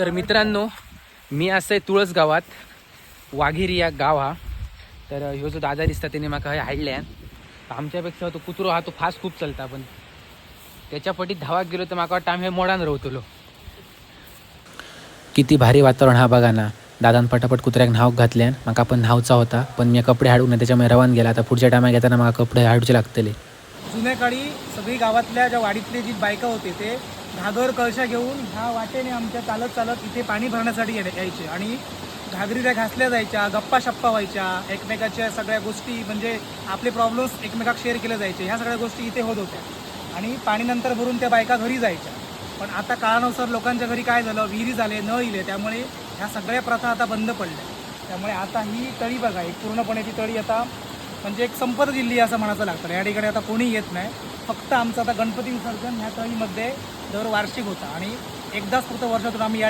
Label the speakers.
Speaker 1: तर मित्रांनो मी असं आहे तुळस गावात वाघेरी या गाव हा. तर ह्यो जो दादा दिसता त्याने म्हाका हय आमच्यापेक्षा तो कुत्रो हा तो फास्ट खूप चलता पण त्याच्या पटीत धावाक गेलो तर म्हाका वाटतं आम्ही मोडान रवतलो. किती भारी वातावरण हा बघा ना. दादान पटापट कुत्र्याक न्हावक घातल्यान म्हाका पण न्हावचा होता पण मी कपडे हाडून ना त्याच्यामुळे रवान गेला. आता पुढच्या टायमा घेताना म्हाका कपडे हाडूचे लागतले.
Speaker 2: जुन्या काळी सगळी गावातल्या ज्या वाडीतले जी बायका होते ते घागर कळशा घेऊन ह्या वाटेने आमच्या चालत चालत इथे पाणी भरण्यासाठी यायचे. आणि घागरी त्या घासल्या जायच्या गप्पा शप्पा व्हायच्या एकमेकाच्या सगळ्या गोष्टी म्हणजे आपले प्रॉब्लेम्स एकमेकाक शेअर केले जायचे. ह्या सगळ्या गोष्टी इथे होत होत्या. आणि पाणी नंतर भरून त्या बायका घरी जायच्या. पण आता काळानुसार लोकांच्या घरी काय झालं? विहिरी झाले न इले. त्यामुळे ह्या सगळ्या प्रथा आता बंद पडल्या. त्यामुळे आता ही तळी बघा एक पूर्णपणे ती तळी आता म्हणजे एक संपत जिल्ही असं म्हणायचं लागतं. या ठिकाणी आता कोणी येत नाही. फक्त आमचं आता गणपती विसर्जन ह्या तळीमध्ये दर वार्षिक होता. आणि एकदाच फक्त वर्षातून आम्ही या